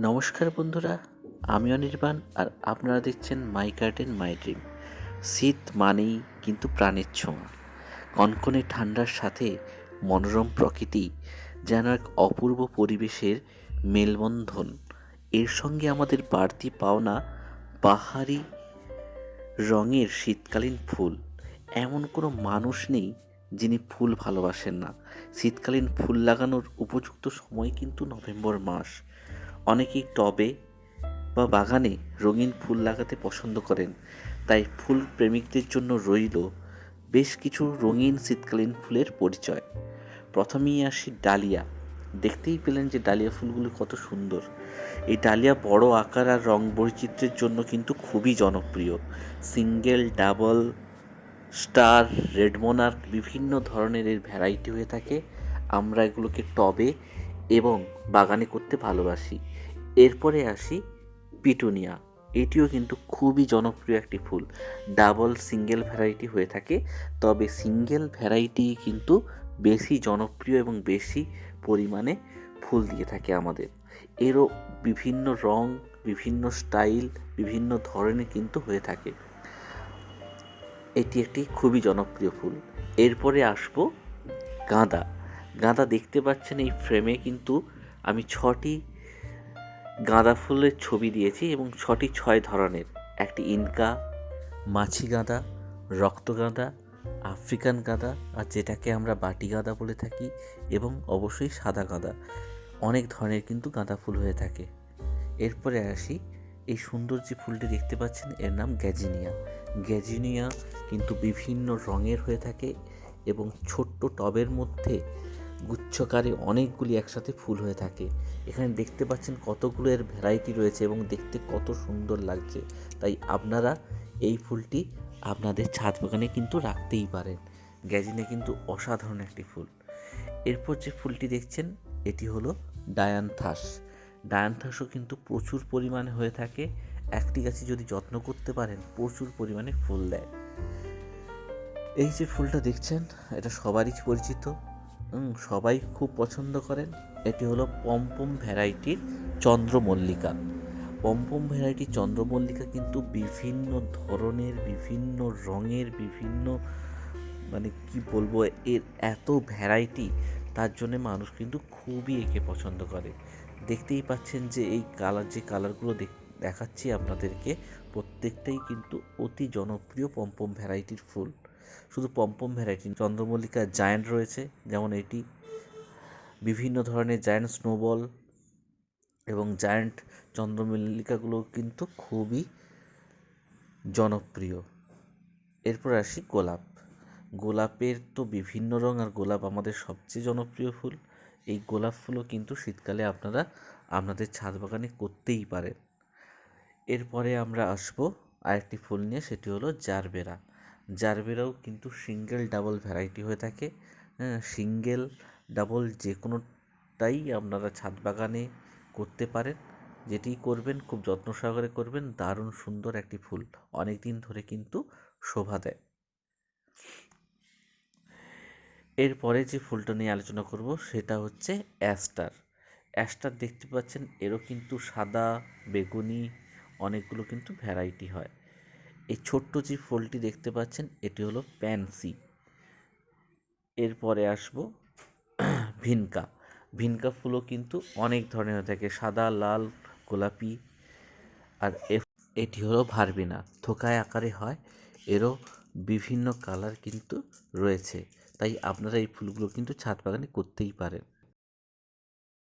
নমস্কার বন্ধুরা আমি অনির্বাণ আর আপনারা দেখছেন মাই গার্ডেন, মাই ড্রিম। শীত মানেই কিন্তু প্রাণের ছোঁয়া। কনকনে ঠান্ডার সাথে মনোরম প্রকৃতি যেন এক অপূর্ব পরিবেশের মেলবন্ধন। এর সঙ্গে আমাদের বাড়তি পাওনা বাহারি রঙের শীতকালীন ফুল। এমন কোনো মানুষ নেই যিনি ফুল ভালোবাসেন না। শীতকালীন ফুল লাগানোর উপযুক্ত সময় কিন্তু নভেম্বর মাস। অনেকেই টবে বা বাগানে রঙিন ফুল লাগাতে পছন্দ করেন। তাই ফুল প্রেমিকদের জন্য রইল বেশ কিছু রঙিন শীতকালীন ফুলের পরিচয়। প্রথমেই আসি ডালিয়া। দেখতেই পেলেন যে ডালিয়া ফুলগুলো কত সুন্দর। এই ডালিয়া বড় আকার আর রং বৈচিত্র্যের জন্য কিন্তু খুবই জনপ্রিয়। Single, double, star, red monarch বিভিন্ন ধরনের এর ভ্যারাইটি হয়ে থাকে। আমরা এগুলোকে টবে এবং বাগানে করতে ভালোবাসি। এরপরে আসি পিটুনিয়া। এটিও কিন্তু খুবই জনপ্রিয় একটি ফুল। ডাবল সিঙ্গেল ভ্যারাইটি হয়ে থাকে। তবে সিঙ্গেল ভ্যারাইটি কিন্তু বেশি জনপ্রিয় এবং বেশি পরিমাণে ফুল দিয়ে থাকে আমাদের। এরও বিভিন্ন রং, বিভিন্ন স্টাইল, বিভিন্ন ধরনের কিন্তু হয়ে থাকে। এটি একটি খুবই জনপ্রিয় ফুল। এরপরে আসব গাঁদা। গাঁদা দেখতে পাচ্ছেন এই ফ্রেমে কিন্তু আমি ছটি গাঁদা ফুলের ছবি দিয়েছি এবং ছটি ছয় ধরনের। একটি ইনকা, মাছি গাঁদা, রক্ত গাঁদা, আফ্রিকান গাঁদা আর যেটাকে আমরা বাটি গাঁদা বলে থাকি এবং অবশ্যই সাদা গাঁদা। অনেক ধরনের কিন্তু গাঁদা ফুল হয়ে থাকে। এরপরে আসি, এই সুন্দর যে ফুলটি দেখতে পাচ্ছেন, এর নাম গ্যাজিনিয়া। গ্যাজিনিয়া কিন্তু বিভিন্ন রঙের হয়ে থাকে এবং ছোট্ট টবের মধ্যে গুচ্ছকারে অনেকগুলি একসাথে ফুল হয়ে থাকে। এখানে দেখতে পাচ্ছেন কতগুলো এর ভ্যারাইটি রয়েছে এবং দেখতে কত সুন্দর লাগছে। তাই আপনারা এই ফুলটি আপনাদের ছাদ বাগানে কিন্তু রাখতেই পারেন। গ্যাজিনে কিন্তু অসাধারণ একটি ফুল। এরপর যে ফুলটি দেখছেন, এটি হলো ডায়ানথাস। ডায়ানথাসও কিন্তু প্রচুর পরিমাণে হয়ে থাকে। একটি গাছে যদি যত্ন করতে পারেন, প্রচুর পরিমাণে ফুল দেয়। এই যে ফুলটা দেখছেন, এটা সবারই পরিচিত। সবাই খুব পছন্দ করেন, এটি হলো পম্পম ভ্যারাইটির চন্দ্রমল্লিকা। পম্পম ভ্যারাইটি চন্দ্রমল্লিকা কিন্তু বিভিন্ন ধরনের, বিভিন্ন রঙের, বিভিন্ন মানে কি বলব, এর এত ভ্যারাইটি, তার জন্য মানুষ কিন্তু খুবই একে পছন্দ করে। দেখতেই পাচ্ছেন যে এই কালার, যে কালারগুলো দেখাচ্ছি আপনাদেরকে, প্রত্যেকটাই কিন্তু অতি জনপ্রিয় পম্পম ভ্যারাইটির ফুল। শুধু পম্পম ভ্যারাইটি চন্দ্রমল্লিকা জায়ান্ট রয়েছে, যেমন এটি। বিভিন্ন ধরনের জায়ান্ট স্নোবল এবং জায়ান্ট চন্দ্রমল্লিকাগুলো কিন্তু খুবই জনপ্রিয়। এরপর আসি গোলাপ। গোলাপের তো বিভিন্ন রং আর গোলাপ আমাদের সবচেয়ে জনপ্রিয় ফুল। এই গোলাপ ফুলও কিন্তু শীতকালে আপনারা আপনাদের ছাদ বাগানে করতেই পারেন। এরপরে আমরা আসব আরেকটি ফুল নিয়ে, সেটি হলো জারবেরা। জারবেরাও কিন্তু সিঙ্গেল ডাবল ভ্যারাইটি হয়ে থাকে। হ্যাঁ সিঙ্গেল, ডাবল যে কোনোটাই আপনারা ছাদ বাগানে করতে পারেন। যেটি করবেন, খুব যত্ন সহকারে করবেন, দারুণ সুন্দর একটি ফুল অনেক দিন ধরে কিন্তু শোভা দেয়। এরপরে যে ফুলটা নিয়ে আলোচনা করব, সেটা হচ্ছে অ্যাস্টার। অ্যাস্টার দেখতে পাচ্ছেন, এরও কিন্তু সাদা, বেগুনি অনেকগুলো কিন্তু ভ্যারাইটি হয়। এই ছোট্ট যে ফুলটি দেখতে পাচ্ছেন, এটি হলো প্যান্সি। এরপরে আসব ভিনকা। ভিনকা ফুলও কিন্তু অনেক ধরনের হয়ে থাকে, সাদা, লাল, গোলাপি, আর এটি হলো ভারবিনা। থোকায় আকারে হয়, এরও বিভিন্ন কালার কিন্তু রয়েছে। তাই আপনারা এই ফুলগুলো কিন্তু ছাদ বাগানে করতেই পারেন।